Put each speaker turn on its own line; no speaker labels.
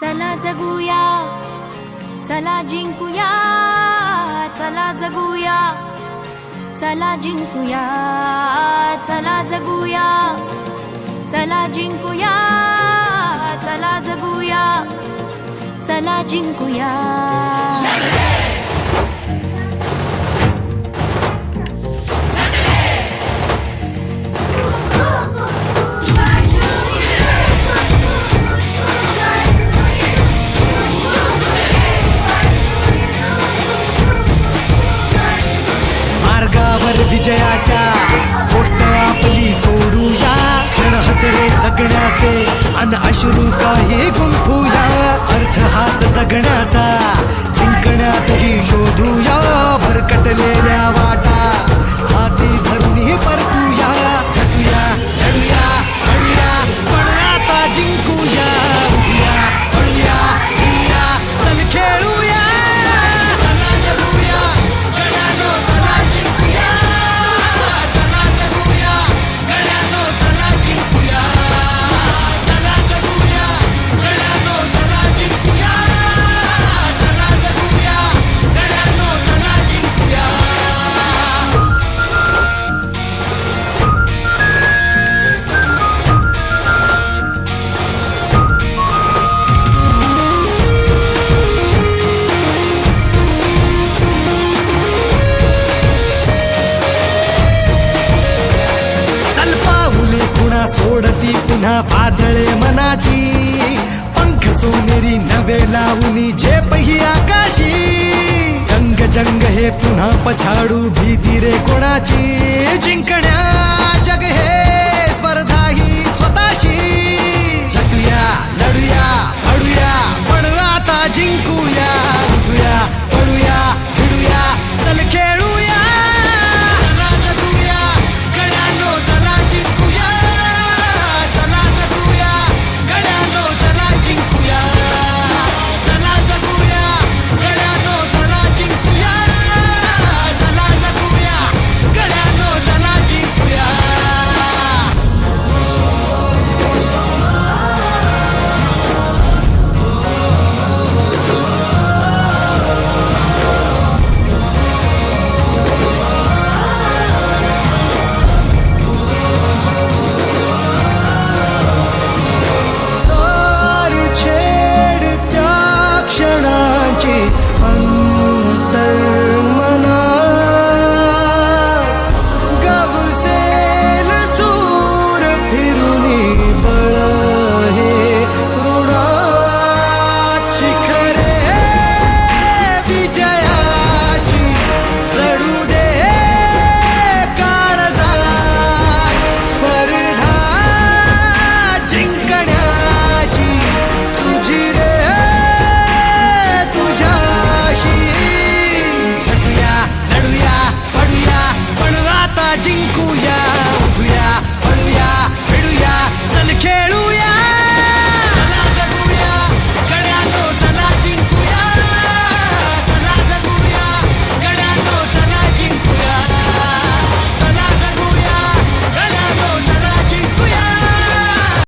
चला जगूया चला जिंकूया चला जगूया चला जिंकूया चला जगूया चला जिंकूया चला जगूया चला जिंकूया.
विजयाच्या गोष्ट आपली सोडूया. क्षण हसरे जगण्याचे अन अश्रू काही गुंफूया. अर्थ हाच जगण्याचा. जिंकण्यातही पुन्हा पातळे मनाची. पंख सोनेरी नवे लावणी झेप ही आकाशी. जंग जंग हे पुन्हा पछाडू भीती रे कोणाची. जिंकण